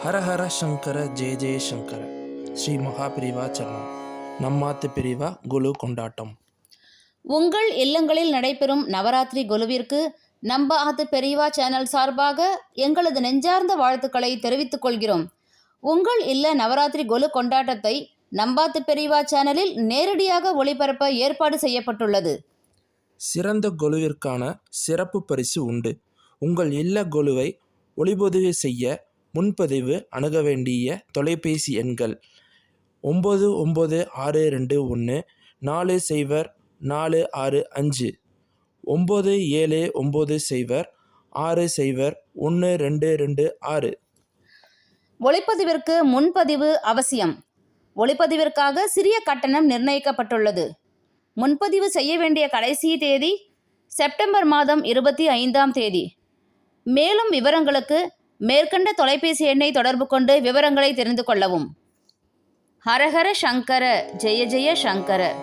ஹரஹர சங்கர ஜெய ஜெய சங்கர. ஸ்ரீ மகாபிரிவா சரணம். நம்மாத்து பிரிவா குழு கொண்டாட்டம். உங்கள் இல்லங்களில் நடைபெறும் நவராத்திரி குழுவிற்கு நம்ப ஆத்து பெரியவா சேனல் சார்பாக எங்களது நெஞ்சார்ந்த வாழ்த்துக்களை தெரிவித்துக் கொள்கிறோம். உங்கள் இல்ல நவராத்திரி கொலு கொண்டாட்டத்தை நம்பாத்து பெரியவா சேனலில் நேரடியாக ஒளிபரப்ப ஏற்பாடு செய்யப்பட்டுள்ளது. சிறந்த கொலுவிற்கான சிறப்பு பரிசு உண்டு. உங்கள் இல்ல கொலுவை ஒளிப்பதிவு செய்ய முன்பதிவு அணுக வேண்டிய தொலைபேசி எண்கள் ஒம்பது ஒம்பது ஆறு ரெண்டு ஒன்று நாலு சைபர் நாலு ஆறு அஞ்சு ஒம்பது ஏழு ஒம்பது சைபர் ஆறு சைபர் ஒன்று ரெண்டு ரெண்டு ஆறு. ஒளிப்பதிவிற்கு முன்பதிவு அவசியம். ஒளிப்பதிவிற்காக சிறிய கட்டணம் நிர்ணயிக்கப்பட்டுள்ளது. முன்பதிவு செய்ய வேண்டிய கடைசி தேதி செப்டம்பர் மாதம் இருபத்தி ஐந்தாம் தேதி. மேலும் விவரங்களுக்கு மேற்கண்ட தொலைபேசி எண்ணை தொடர்பு கொண்டு விவரங்களை தெரிந்து கொள்ளவும். ஹரஹர சங்கர ஜெய ஜெய சங்கர.